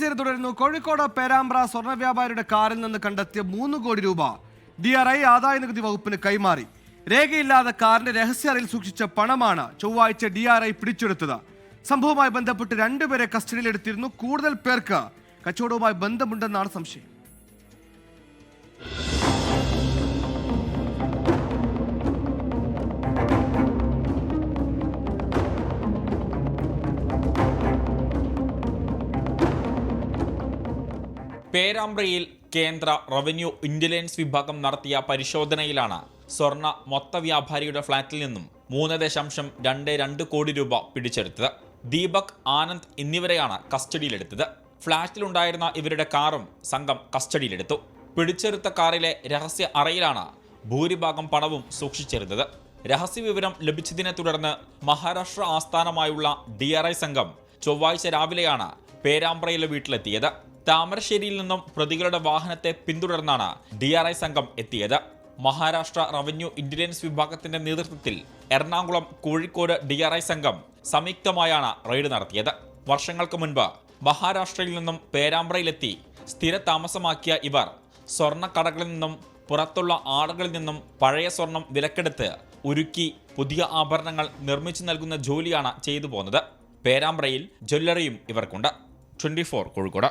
Series തുടരുന്നു. കോഴിക്കോട് പേരാമ്പ്ര സ്വർണ വ്യാപാരിയുടെ കാറിൽ നിന്ന് കണ്ടെത്തിയ മൂന്ന് കോടി രൂപ ഡി ആർ ഐ ആദായ നികുതി വകുപ്പിന് കൈമാറി. രേഖയില്ലാതെ കാറിന്റെ രഹസ്യ അറയിൽ സൂക്ഷിച്ച പണമാണ് ചൊവ്വാഴ്ച ഡി ആർ ഐ പിടിച്ചെടുത്തത്. സംഭവവുമായി ബന്ധപ്പെട്ട് രണ്ടുപേരെ കസ്റ്റഡിയിലെടുത്തിരുന്നു. കൂടുതൽ പേർക്ക് കച്ചവടവുമായി ബന്ധമുണ്ടെന്നാണ് സംശയം. പേരാമ്പ്രയിൽ കേന്ദ്ര റവന്യൂ ഇന്റലിജൻസ് വിഭാഗം നടത്തിയ പരിശോധനയിലാണ് സ്വർണ മൊത്ത വ്യാപാരിയുടെ ഫ്ളാറ്റിൽ നിന്നും മൂന്ന് ദശാംശം രണ്ട് രണ്ട് കോടി രൂപ പിടിച്ചെടുത്തത്. ദീപക് ആനന്ദ് എന്നിവരെയാണ് കസ്റ്റഡിയിലെടുത്തത്. ഫ്ളാറ്റിലുണ്ടായിരുന്ന ഇവരുടെ കാറും സംഘം കസ്റ്റഡിയിലെടുത്തു. പിടിച്ചെടുത്ത കാറിലെ രഹസ്യ അറയിലാണ് ഭൂരിഭാഗം പണവും സൂക്ഷിച്ചിരുന്നത്. രഹസ്യവിവരം ലഭിച്ചതിനെ തുടർന്ന് മഹാരാഷ്ട്ര ആസ്ഥാനമായുള്ള ഡി സംഘം ചൊവ്വാഴ്ച രാവിലെയാണ് പേരാമ്പ്രയിലെ വീട്ടിലെത്തിയത്. താമരശ്ശേരിയിൽ നിന്നും പ്രതികളുടെ വാഹനത്തെ പിന്തുടർന്നാണ് ഡി ആർ ഐ സംഘം എത്തിയത്. മഹാരാഷ്ട്ര റവന്യൂ ഇന്റലിജൻസ് വിഭാഗത്തിന്റെ നേതൃത്വത്തിൽ Ernakulam Kozhikode D R I സംഘം സംയുക്തമായാണ് റെയ്ഡ് നടത്തിയത്. വർഷങ്ങൾക്ക് മുൻപ് മഹാരാഷ്ട്രയിൽ നിന്നും പേരാമ്പ്രയിലെത്തി സ്ഥിര താമസമാക്കിയ ഇവർ സ്വർണക്കടകളിൽ നിന്നും പുറത്തുള്ള ആളുകളിൽ നിന്നും പഴയ സ്വർണം വിലക്കെടുത്ത് ഉരുക്കി പുതിയ ആഭരണങ്ങൾ നിർമ്മിച്ചു നൽകുന്ന ജോലിയാണ് ചെയ്തു പോകുന്നത്. പേരാമ്പ്രയിൽ ജ്വല്ലറിയും ഇവർക്കുണ്ട്. Twenty four Kozhikode.